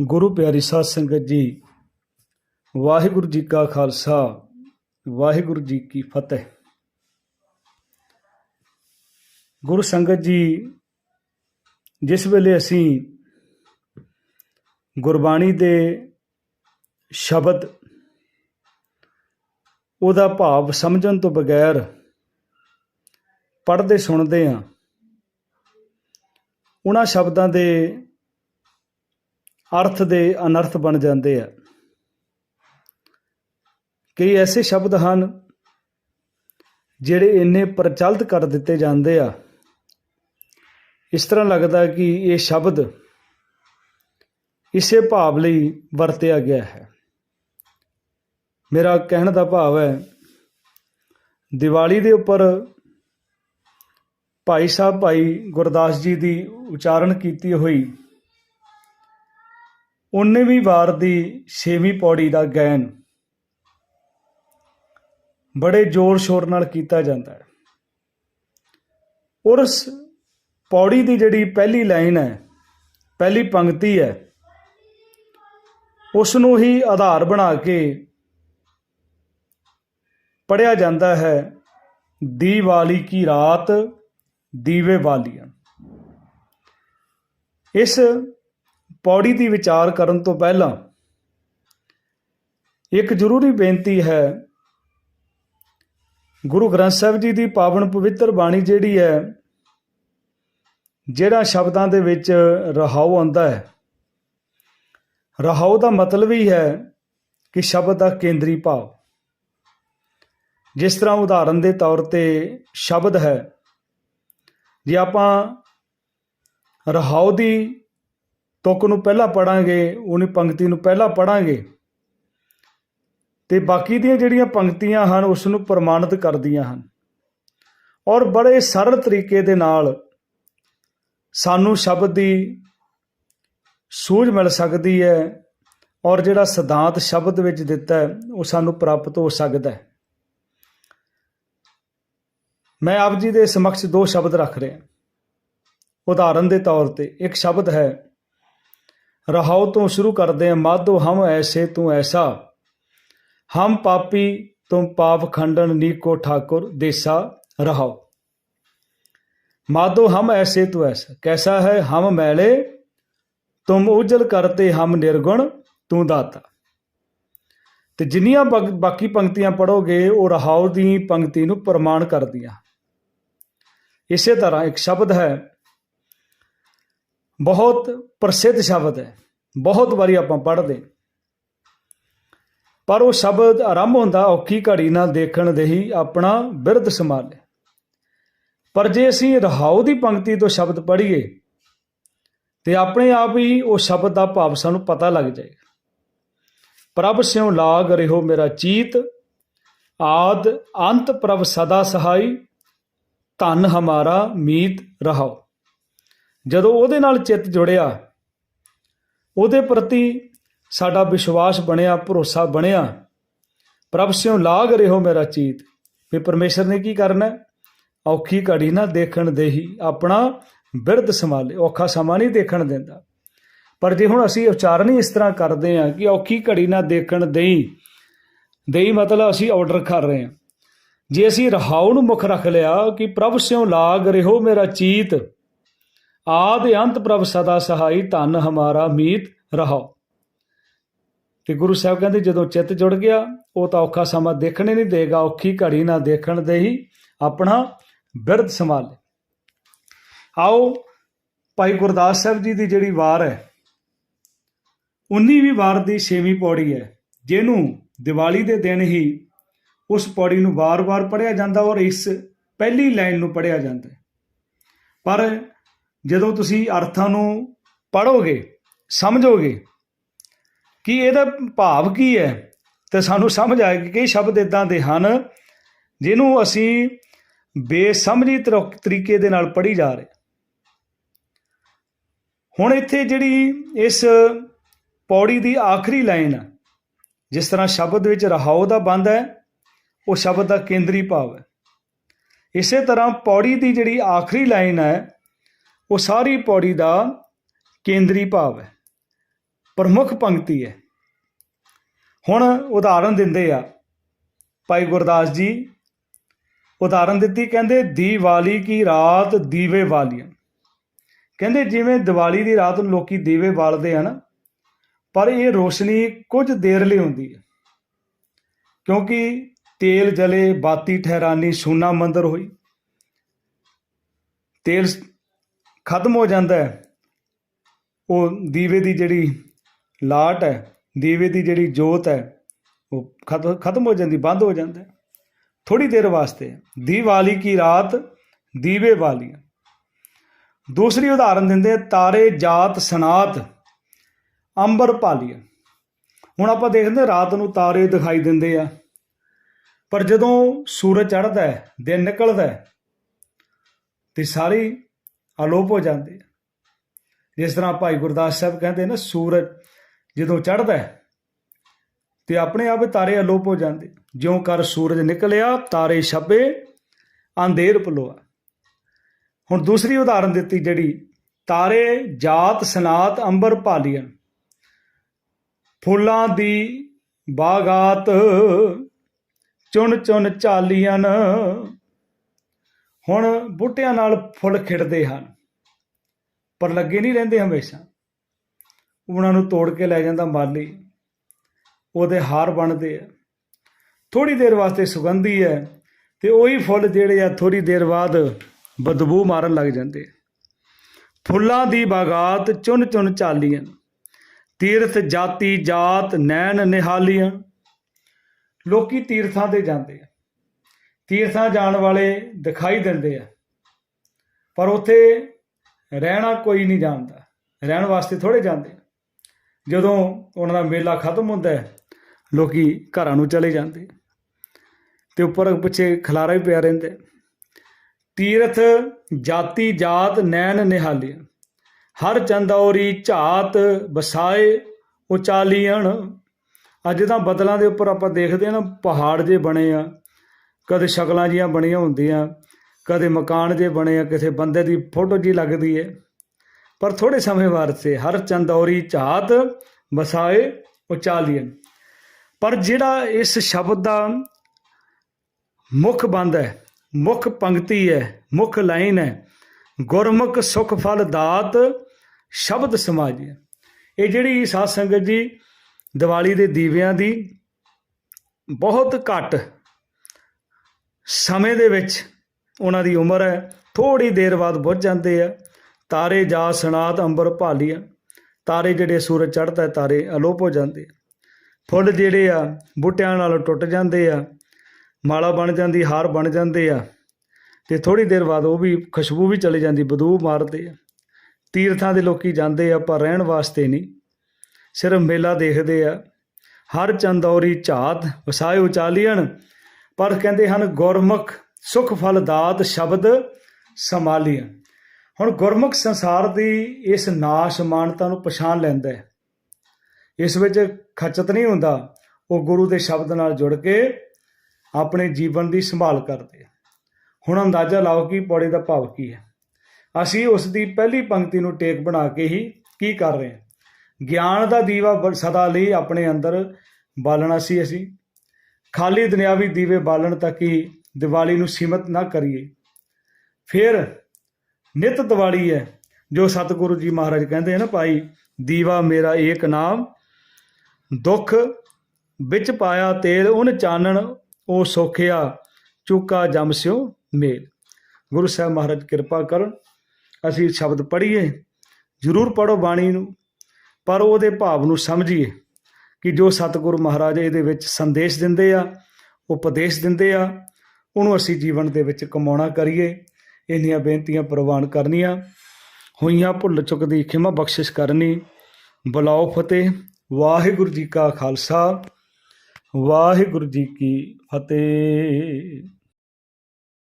ਗੁਰੂ ਪਿਆਰੀ ਸਾਧ ਸੰਗਤ ਜੀ, ਵਾਹਿਗੁਰੂ ਜੀ ਕਾ ਖਾਲਸਾ, ਵਾਹਿਗੁਰੂ ਜੀ ਕੀ ਫਤਿਹ। ਗੁਰੂ ਸੰਗਤ ਜੀ, ਜਿਸ ਵੇਲੇ ਅਸੀਂ ਗੁਰਬਾਣੀ ਦੇ ਸ਼ਬਦ ਉਹਦਾ ਭਾਵ ਸਮਝਣ ਤੋਂ ਬਗੈਰ ਪੜ੍ਹਦੇ ਸੁਣਦੇ ਆ ਉਹਨਾਂ ਸ਼ਬਦਾਂ ਦੇ ਅਰਥ ਦੇ ਅਨਰਥ ਬਣ ਜਾਂਦੇ ਆ। ਕਈ ਐਸੇ ਸ਼ਬਦ ਹਨ ਜਿਹੜੇ ਇੰਨੇ ਪ੍ਰਚਲਿਤ ਕਰ ਦਿੱਤੇ ਜਾਂਦੇ ਆ। ਇਸ ਤਰ੍ਹਾਂ ਲੱਗਦਾ ਕਿ ਇਹ ਸ਼ਬਦ ਇਸੇ ਭਾਵ ਲਈ ਵਰਤਿਆ ਗਿਆ ਹੈ। ਮੇਰਾ ਕਹਿਣ ਦਾ ਭਾਵ ਹੈ, ਦੀਵਾਲੀ ਦੇ ਉੱਪਰ ਭਾਈ ਸਾਹਿਬ, ਭਾਈ ਗੁਰਦਾਸ ਜੀ ਦੀ ਉਚਾਰਨ ਕੀਤੀ ਹੋਈ 19ਵੀਂ ਵਾਰ ਦੀ 6ਵੀਂ ਪੌੜੀ ਦਾ ਗਾਇਨ ਬੜੇ ਜ਼ੋਰ ਸ਼ੋਰ ਨਾਲ ਕੀਤਾ ਜਾਂਦਾ ਹੈ। ਔਰ ਉਸ ਪੌੜੀ ਦੀ ਜਿਹੜੀ ਪਹਿਲੀ ਲਾਈਨ ਹੈ, ਪਹਿਲੀ ਪੰਕਤੀ ਹੈ ਉਸ ਨੂੰ ਹੀ ਆਧਾਰ ਬਣਾ ਕੇ ਪੜਿਆ ਜਾਂਦਾ ਹੈ, ਦੀਵਾਲੀ ਕੀ ਰਾਤ ਦੀਵੇ ਵਾਲੀਆਂ। ਇਸ ਪੌੜੀ ਦੀ ਵਿਚਾਰ ਕਰਨ ਤੋਂ ਪਹਿਲਾਂ ਇੱਕ ਜ਼ਰੂਰੀ ਬੇਨਤੀ ਹੈ। ਗੁਰੂ ਗ੍ਰੰਥ ਸਾਹਿਬ ਜੀ ਦੀ ਪਾਵਨ ਪਵਿੱਤਰ ਬਾਣੀ ਜਿਹੜੀ ਹੈ, ਜਿਹੜਾ ਸ਼ਬਦਾਂ ਦੇ ਵਿੱਚ ਰਹਾਉ ਆਉਂਦਾ ਹੈ। ਰਹਾਉ ਦਾ ਮਤਲਬ ਹੀ ਹੈ ਕਿ ਸ਼ਬਦ ਦਾ ਕੇਂਦਰੀ ਭਾਵ। ਜਿਸ ਤਰ੍ਹਾਂ ਉਦਾਹਰਨ ਦੇ ਤੌਰ ਤੇ ਸ਼ਬਦ ਹੈ, ਜੇ ਆਪਾਂ ਰਹਾਉ ਦੀ ਤੁਕ ਨੂੰ ਪਹਿਲਾਂ ਪੜਾਂਗੇ, ਉਹਨੀ ਪੰਕਤੀ ਨੂੰ ਪਹਿਲਾਂ ਪੜਾਂਗੇ। ਤੇ ਬਾਕੀ ਦੀਆਂ ਜਿਹੜੀਆਂ ਪੰਕਤੀਆਂ ਹਨ ਉਸ ਨੂੰ ਪ੍ਰਮਾਣਿਤ ਕਰਦੀਆਂ ਹਨ। ਔਰ ਬੜੇ ਸਰਲ ਤਰੀਕੇ ਦੇ ਨਾਲ ਸਾਨੂੰ ਸ਼ਬਦ ਦੀ ਸੂਝ ਮਿਲ ਸਕਦੀ ਹੈ ਔਰ ਜਿਹੜਾ ਸਿਧਾਂਤ ਸ਼ਬਦ ਵਿੱਚ ਦਿੱਤਾ ਹੈ, ਉਹ ਸਾਨੂੰ ਪ੍ਰਾਪਤ ਹੋ ਸਕਦਾ ਹੈ। ਮੈਂ ਆਪ ਜੀ ਦੇ ਸਮਕਸ਼ ਦੋ ਸ਼ਬਦ ਰੱਖ ਰਿਹਾ। ਉਦਾਹਰਨ ਦੇ ਤੌਰ ਤੇ, ਇੱਕ ਸ਼ਬਦ ਹੈ ਰਹਾਉ ਤੋਂ ਸ਼ੁਰੂ ਕਰਦੇ ਹਾਂ। ਮਾਧੋ, ਹਮ ਐਸੇ ਤੂੰ ਐਸਾ। ਹਮ ਪਾਪੀ ਤੁਮ ਪਾਪ ਖੰਡਨ ਨੀਕੋ ਠਾਕੁਰ, ਦੇਸਾ ਰਹਾਉ। ਮਾਧੋ, ਹਮ ਐਸੇ ਤੂੰ ਐਸਾ। ਕੈਸਾ ਹੈ? ਹਮ ਮੈਲੇ। तुम उजल करते हम निर्गुण ਤੂੰ ਦਾਤਾ। ਤੇ ਜਿੰਨੀਆਂ ਬਾਕੀ ਪੰਕਤੀਆਂ ਪੜੋਗੇ ਉਹ ਰਹਾਉ ਦੀ ਪੰਕਤੀ ਨੂੰ ਪ੍ਰਮਾਣ ਕਰਦੀਆਂ। ਇਸੇ ਤਰ੍ਹਾਂ ਇੱਕ ਸ਼ਬਦ ਹੈ ਬਹੁਤ ਪ੍ਰਸਿੱਧ ਸ਼ਬਦ ਹੈ। ਬਹੁਤ ਵਾਰੀ ਆਪਾਂ ਪੜ੍ਹਦੇ ਪਰ ਉਹ ਸ਼ਬਦ ਆਰੰਭ ਹੁੰਦਾ, ਔਖੀ ਘੜੀ ਨਾਲ ਦੇਖਣ ਦੇ ਹੀ ਆਪਣਾ ਬਿਰਧ ਸੰਭਾਲੇ। ਪਰ ਜੇ ਅਸੀਂ ਰਹਾਉ ਦੀ ਪੰਕਤੀ ਤੋਂ ਸ਼ਬਦ ਪੜ੍ਹੀਏ, ਤੇ ਆਪਣੇ ਆਪ ਹੀ ਉਹ ਸ਼ਬਦ ਦਾ ਭਾਵ ਸਾਨੂੰ ਪਤਾ ਲੱਗ ਜਾਏਗਾ ਪ੍ਰਭ ਸਿਉ ਲਾਗ ਰਿਹੋ ਮੇਰਾ ਚੀਤ, ਆਦ ਅੰਤ ਪ੍ਰਭ ਸਦਾ ਸਹਾਈ, ਧਨ ਹਮਾਰਾ ਮੀਤ ਰਹਾਓ ਜਦੋਂ ਉਹਦੇ ਨਾਲ ਚਿੱਤ ਜੁੜਿਆ, ਉਹਦੇ ਪ੍ਰਤੀ ਸਾਡਾ ਵਿਸ਼ਵਾਸ ਬਣਿਆ, ਭਰੋਸਾ ਬਣਿਆ, ਪ੍ਰਭ ਸਿਉ ਲਾਗ ਰਹਿਓ ਮੇਰਾ ਚੀਤ, ਵੀ ਪਰਮੇਸ਼ਰ ਨੇ ਕੀ ਕਰਨਾ? ਔਖੀ ਘੜੀ ਨਾ ਦੇਖਣ ਦੇ ਆਪਣਾ ਬਿਰਧ ਸੰਭਾਲੇ, ਔਖਾ ਸਮਾਂ ਨਹੀਂ ਦੇਖਣ ਦਿੰਦਾ। ਪਰ ਜੇ ਹੁਣ ਅਸੀਂ ਉਚਾਰਨ ਹੀ ਇਸ ਤਰ੍ਹਾਂ ਕਰਦੇ ਹਾਂ ਕਿ ਔਖੀ ਘੜੀ ਨਾ ਦੇਖਣ ਦੇਈ ਦੇਈ ਮਤਲਬ ਅਸੀਂ ਆਰਡਰ ਕਰ ਰਹੇ ਹਾਂ। ਜੇ ਅਸੀਂ ਰਹਾਉ ਨੂੰ ਮੁੱਖ ਰੱਖ ਲਿਆ ਕਿ ਪ੍ਰਭ ਸਿਉ ਲਾਗ ਰਹਿਓ ਮੇਰਾ ਚੀਤ ਆਦ ਅੰਤ ਪ੍ਰਭ ਸਦਾ ਸਹਾਈ ਧਨ ਹਮਾਰਾ ਮੀਤ ਰਹਾਓ। ਤੇ ਗੁਰੂ ਸਾਹਿਬ ਕਹਿੰਦੇ, ਜਦੋਂ ਚਿੱਤ ਜੁੜ ਗਿਆ, ਉਹ ਤਾਂ ਔਖਾ ਸਮਾਂ ਦੇਖਣੇ ਨਹੀਂ ਦੇਗਾ, ਔਖੀ ਘੜੀ ਨਾ ਦੇਖਣ ਦੇ ਹੀ ਆਪਣਾ ਬਿਰਧ ਸੰਭਾਲੇ। ਆਓ, ਭਾਈ ਗੁਰਦਾਸ ਸਾਹਿਬ ਜੀ ਦੀ ਜਿਹੜੀ ਵਾਰ ਹੈ 19ਵੀਂ ਵਾਰ ਦੀ 6ਵੀਂ ਪੌੜੀ ਹੈ, ਜਿਹਨੂੰ ਦੀਵਾਲੀ ਦੇ ਦਿਨ ਹੀ ਉਸ ਪੌੜੀ ਨੂੰ ਵਾਰ-ਵਾਰ ਪੜ੍ਹਿਆ ਜਾਂਦਾ ਔਰ ਇਸ ਪਹਿਲੀ ਲਾਈਨ ਨੂੰ ਪੜ੍ਹਿਆ ਜਾਂਦਾ ਪਰ ਜਦੋਂ ਤੁਸੀਂ ਅਰਥਾਂ ਨੂੰ ਪੜੋਗੇ ਸਮਝੋਗੇ ਕਿ ਇਹਦਾ ਭਾਵ ਕੀ ਹੈ, ਤੇ ਸਾਨੂੰ ਸਮਝ ਆਏਗੀ ਕਿ ਇਹ ਸ਼ਬਦ ਇਦਾਂ ਦੇ ਹਨ ਜਿਹਨੂੰ ਅਸੀਂ ਬੇਸਮਝੀ ਤਰੋ- ਤਰੀਕੇ ਦੇ ਨਾਲ ਪੜ੍ਹੀ ਜਾ ਰਹੇ ਹੁਣ ਇੱਥੇ ਜਿਹੜੀ ਇਸ ਪੌੜੀ ਦੀ ਆਖਰੀ ਲਾਈਨ ਹੈ ਜਿਸ ਤਰ੍ਹਾਂ ਸ਼ਬਦ ਵਿੱਚ ਰਹਾਉ ਦਾ ਬੰਦ ਹੈ, ਉਹ ਸ਼ਬਦ ਦਾ ਕੇਂਦਰੀ ਭਾਵ ਹੈ। ਇਸੇ ਤਰ੍ਹਾਂ ਪੌੜੀ ਦੀ ਜਿਹੜੀ ਆਖਰੀ ਲਾਈਨ ਹੈ ਉਹ ਸਾਰੀ ਪੌੜੀ ਦਾ ਕੇਂਦਰੀ ਭਾਵ ਹੈ, ਪ੍ਰਮੁੱਖ ਪੰਕਤੀ ਹੈ। ਹੁਣ ਉਦਾਹਰਨ ਦਿੰਦੇ ਆ। ਭਾਈ ਗੁਰਦਾਸ ਜੀ, ਉਦਾਹਰਨ ਦਿੱਤੀ, ਕਹਿੰਦੇ, ਦੀਵਾਲੀ ਕੀ ਰਾਤ ਦੀਵੇ ਵਾਲੀਆਂ। ਕਹਿੰਦੇ, ਜਿਵੇਂ ਦੀਵਾਲੀ ਦੀ ਰਾਤ ਨੂੰ ਲੋਕੀ ਦੀਵੇ ਬਾਲਦੇ ਹਨ, ਪਰ ਇਹ ਰੋਸ਼ਨੀ ਕੁਝ ਦੇਰ ਲਈ ਹੁੰਦੀ ਹੈ। ਕਿਉਂਕਿ ਤੇਲ ਜਲੇ, ਬਾਤੀ ਠਹਿਰਾਨੀ, ਸੂਨਾ ਮੰਦਰ ਹੋਈ। ਤੇਲ ਖਤਮ ਹੋ ਜਾਂਦਾ ਹੈ। ਉਹ ਦੀਵੇ ਦੀ ਜਿਹੜੀ ਲਾਟ ਹੈ, ਦੀਵੇ ਦੀ ਜਿਹੜੀ ਜੋਤ ਹੈ, ਉਹ ਖਤ- ਖਤਮ ਹੋ ਜਾਂਦੀ, ਬੰਦ ਹੋ ਜਾਂਦਾ ਹੈ। ਥੋੜੀ ਦੇਰ ਵਾਸਤੇ ਦੀਵਾਲੀ ਕੀ ਰਾਤ ਦੀਵੇ ਵਾਲੀਆਂ ਦੂਸਰੀ ਉਦਾਹਰਨ ਦਿੰਦੇ ਤਾਰੇ ਜਾਤ ਸਨਾਤ, ਅੰਬਰ ਪਾਲੀਆ ਹੁਣ ਆਪਾਂ ਦੇਖਦੇ ਹਾਂ, ਰਾਤ ਨੂੰ ਤਾਰੇ ਦਿਖਾਈ ਦਿੰਦੇ ਆ। ਪਰ ਜਦੋਂ ਸੂਰਜ ਚੜ੍ਹਦਾ ਹੈ, ਦਿਨ ਨਿਕਲਦਾ ਹੈ, ਤੇ ਸਾਰੇ ਅਲੋਪ ਹੋ ਜਾਂਦੇ ਜਿਸ ਤਰ੍ਹਾਂ ਭਾਈ ਗੁਰਦਾਸ ਸਾਹਿਬ ਕਹਿੰਦੇ ਨਾ, ਸੂਰਜ ਜਦੋਂ ਚੜ੍ਹਦਾ ਹੈ ਤੇ ਆਪਣੇ ਆਪ ਤਾਰੇ ਅਲੋਪ ਹੋ ਜਾਂਦੇ। ਜਿਉਂ ਕਰ ਸੂਰਜ ਨਿਕਲਿਆ, ਤਾਰੇ ਛਪੇ ਅੰਧੇਰ ਪਲੋਆ ਹੁਣ ਦੂਸਰੀ ਉਦਾਹਰਨ ਦਿੱਤੀ ਜਿਹੜੀ, ਤਾਰੇ, ਜਾਤ, ਸਨਾਤ, ਅੰਬਰ ਭਾਲੀਆਂ। ਫੁੱਲਾਂ ਦੀ ਬਾਗਾਤ ਚੁਣ ਚੁਣ ਚਾਲੀਆਂ। ਹੁਣ ਬੂਟਿਆਂ ਨਾਲ ਫੁੱਲ ਖਿੜਦੇ ਹਨ, ਪਰ ਲੱਗੇ ਨਹੀਂ ਰਹਿੰਦੇ ਹਮੇਸ਼ਾ। ਉਹਨਾਂ ਨੂੰ ਤੋੜ ਕੇ ਲੈ ਜਾਂਦਾ ਮਾਲੀ। ਉਹਦੇ ਹਾਰ ਬਣਦੇ ਆ। ਥੋੜੀ ਦੇਰ ਵਾਸਤੇ ਸੁਗੰਧੀ ਹੈ ਤੇ ਉਹੀ ਫੁੱਲ ਜਿਹੜੇ ਆ ਥੋੜੀ ਦੇਰ ਬਾਅਦ ਬਦਬੂ ਮਾਰਨ ਲੱਗ ਜਾਂਦੇ ਫੁੱਲਾਂ ਦੀ ਬਾਗਾਤ ਚੁਣ ਚੁਣ ਚਾਲੀਆਂ। ਤੀਰਥ ਜਾਤੀ ਜਾਤ ਨੈਣ ਨਿਹਾਲੀਆਂ। ਲੋਕੀ ਤੀਰਥਾਂ ਤੇ ਜਾਂਦੇ ਆ। ਤੀਰਥਾਂ ਜਾਣ ਵਾਲੇ ਦਿਖਾਈ ਦਿੰਦੇ ਆ। ਪਰ ਉੱਥੇ ਰਹਿਣਾ ਕੋਈ ਨਹੀਂ ਜਾਣਦਾ। ਰਹਿਣ ਵਾਸਤੇ ਥੋੜੇ ਜਾਂਦੇ ਜਦੋਂ ਉਹਨਾਂ ਦਾ ਮੇਲਾ ਖਤਮ ਹੁੰਦਾ ਹੈ, ਲੋਕੀ ਘਰਾਂ ਨੂੰ ਚਲੇ ਜਾਂਦੇ ਤੇ ਉੱਪਰ ਪਿੱਛੇ ਖਲਾਰਾ ਹੀ ਪਿਆ ਰਹਿੰਦਾ ਤੀਰਥ ਜਾਤੀ ਜਾਤ ਨੈਣ ਨਿਹਾਲੀ। ਹਰ ਚੰਦੌਰੀ ਝਾਤ ਬਸਾਏ ਉਚਾਲੀਆਂ ਅੱਜ ਤਾਂ ਬਦਲਾਂ ਦੇ ਉੱਪਰ ਆਪਾਂ ਦੇਖਦੇ ਆ ਨਾ, ਪਹਾੜ ਜੇ ਬਣੇ ਆ ਕਦੇ ਸ਼ਕਲਾਂ ਜੀਆਂ ਬਣੀਆਂ ਹੁੰਦੀਆਂ, ਕਦੇ ਮਕਾਨ ਜੇ ਬਣੇ ਆ, ਕਿਸੇ ਬੰਦੇ ਦੀ ਫੋਟੋ ਜੀ ਲੱਗਦੀ ਹੈ ਪਰ ਥੋੜੇ ਸਮੇਂ ਵਾਸਤੇ ਹਰ ਚੰਦੌਰੀ ਝਾਤ ਵਸਾਏ ਉਚਾਲੀਆਂ ਪਰ ਜਿਹੜਾ ਇਸ ਸ਼ਬਦ ਦਾ ਮੁੱਖ ਬੰਦ ਹੈ, ਮੁੱਖ ਪੰਕਤੀ ਹੈ, ਮੁੱਖ ਲਾਈਨ ਹੈ, ਗੁਰਮੁਖ ਸੁਖ ਫਲ ਦਾਤ ਸ਼ਬਦ ਸਮਾਜਿ ਇਹ ਜਿਹੜੀ ਸਾਧ ਸੰਗਤ ਜੀ ਦੀਵਾਲੀ ਦੇ ਦੀਵਿਆਂ ਦੀ ਬਹੁਤ ਘੱਟ ਸਮੇਂ ਦੇ ਵਿੱਚ ਉਹਨਾਂ ਦੀ ਉਮਰ ਹੈ ਥੋੜੀ ਦੇਰ ਬਾਅਦ ਬੁੱਝ ਜਾਂਦੇ ਆ। ਤਾਰੇ ਜਾ ਸਨਾਤ ਅੰਬਰ ਭਾਲੀਆਂ, ਤਾਰੇ ਜਿਹੜੇ ਸੂਰਜ ਚੜ੍ਹਦਾ ਤਾਰੇ ਅਲੋਪ ਹੋ ਜਾਂਦੇ ਆ। ਫੁੱਲ ਜਿਹੜੇ ਆ, ਬੂਟਿਆਂ ਨਾਲ ਟੁੱਟ ਜਾਂਦੇ ਆ, ਮਾਲਾ ਬਣ ਜਾਂਦੀ, ਹਾਰ ਬਣ ਜਾਂਦੇ ਆ ਤੇ ਥੋੜੀ ਦੇਰ ਬਾਅਦ ਉਹ ਵੀ ਖੁਸ਼ਬੂ ਵੀ ਚਲੀ ਜਾਂਦੀ ਬਦੂ ਮਾਰਦੇ ਆ। ਤੀਰਥਾਂ ਦੇ ਲੋਕੀ ਜਾਂਦੇ ਆ, ਪਰ ਰਹਿਣ ਵਾਸਤੇ ਨਹੀਂ। ਸਿਰਫ ਮੇਲਾ ਦੇਖਦੇ ਆ। ਹਰ ਚੰਦੌਰੀ ਝਾਤ ਵਸਾਏ ਉਚਾਲੀਆਂ ਪਰ ਕਹਿੰਦੇ ਹਨ, ਗੁਰਮੁਖ ਸੁਖ ਫਲ ਦਾਤ ਸ਼ਬਦ ਸੰਭਾਲੀਆਂ ਹੁਣ ਗੁਰਮੁਖ ਸੰਸਾਰ ਦੀ ਇਸ ਨਾਸ਼ ਮਾਨਤਾ ਨੂੰ ਪਛਾਣ ਲੈਂਦਾ ਹੈ। ਇਸ ਵਿੱਚ ਖਚਤ ਨਹੀਂ ਹੁੰਦਾ, ਉਹ ਗੁਰੂ ਦੇ ਸ਼ਬਦ ਨਾਲ ਜੁੜ ਕੇ ਆਪਣੇ ਜੀਵਨ ਦੀ ਸੰਭਾਲ ਕਰਦੇ ਹੁਣ ਅੰਦਾਜ਼ਾ ਲਾਓ ਕਿ ਪੌੜੀ ਦਾ ਭਾਵ ਕੀ ਹੈ। ਅਸੀਂ ਉਸ ਦੀ ਪਹਿਲੀ ਪੰਕਤੀ ਨੂੰ ਟੇਕ ਬਣਾ ਕੇ ਹੀ ਕੀ ਕਰ ਰਹੇ ਹਾਂ? ਗਿਆਨ ਦਾ ਦੀਵਾ ਬ- ਸਦਾ ਲਈ ਆਪਣੇ ਅੰਦਰ ਬਾਲਣਾ ਸੀ ਅਸੀਂ। ਖਾਲੀ ਦੁਨਿਆਵੀ ਦੀਵੇ ਬਾਲਣ ਤੱਕ ਹੀ ਦੀਵਾਲੀ ਨੂੰ ਸੀਮਤ ਨਾ ਕਰੀਏ। ਫਿਰ ਨਿਤ ਦੀਵਾਲੀ ਹੈ, ਜੋ ਸਤਿਗੁਰੂ ਜੀ ਮਹਾਰਾਜ ਕਹਿੰਦੇ ਹਨ ਭਾਈ, ਦੀਵਾ ਮੇਰਾ ਏਕ ਨਾਮ, ਦੁੱਖ ਵਿੱਚ ਪਾਇਆ ਤੇਲ ਉਹਨ ਚਾਨਣ ਉਹ ਸੋਖਿਆ, ਚੁੱਕਾ ਜਮ ਸਿਓ ਮੇਲ। ਗੁਰੂ ਸਾਹਿਬ ਮਹਾਰਾਜ ਕਿਰਪਾ ਕਰਨ, ਅਸੀਂ ਸ਼ਬਦ ਪੜ੍ਹੀਏ, ਜ਼ਰੂਰ ਪੜੋ ਬਾਣੀ ਨੂੰ, ਪਰ ਉਹਦੇ ਭਾਵ ਨੂੰ ਸਮਝੀਏ। ਕਿ ਜੋ ਸਤਿਗੁਰੂ ਮਹਾਰਾਜ ਇਹਦੇ ਵਿੱਚ ਸੰਦੇਸ਼ ਦਿੰਦੇ ਆ, ਉਪਦੇਸ਼ ਦਿੰਦੇ ਆ, ਉਹਨੂੰ ਅਸੀਂ ਜੀਵਨ ਦੇ ਵਿੱਚ ਕਮਾਉਣਾ ਕਰੀਏ। ਇੰਨੀਆਂ ਬੇਨਤੀਆਂ ਪ੍ਰਵਾਨ ਕਰਨੀਆਂ। ਹੋਈਆਂ ਭੁੱਲ ਚੁੱਕ ਦੀ ਖਿਮਾ ਬਖਸ਼ਿਸ਼ ਕਰਨੀ। ਬੁਲਾਓ ਫਤਿਹ। ਵਾਹਿਗੁਰੂ ਜੀ ਕਾ ਖਾਲਸਾ। ਵਾਹਿਗੁਰੂ ਜੀ ਕੀ ਫਤਿਹ।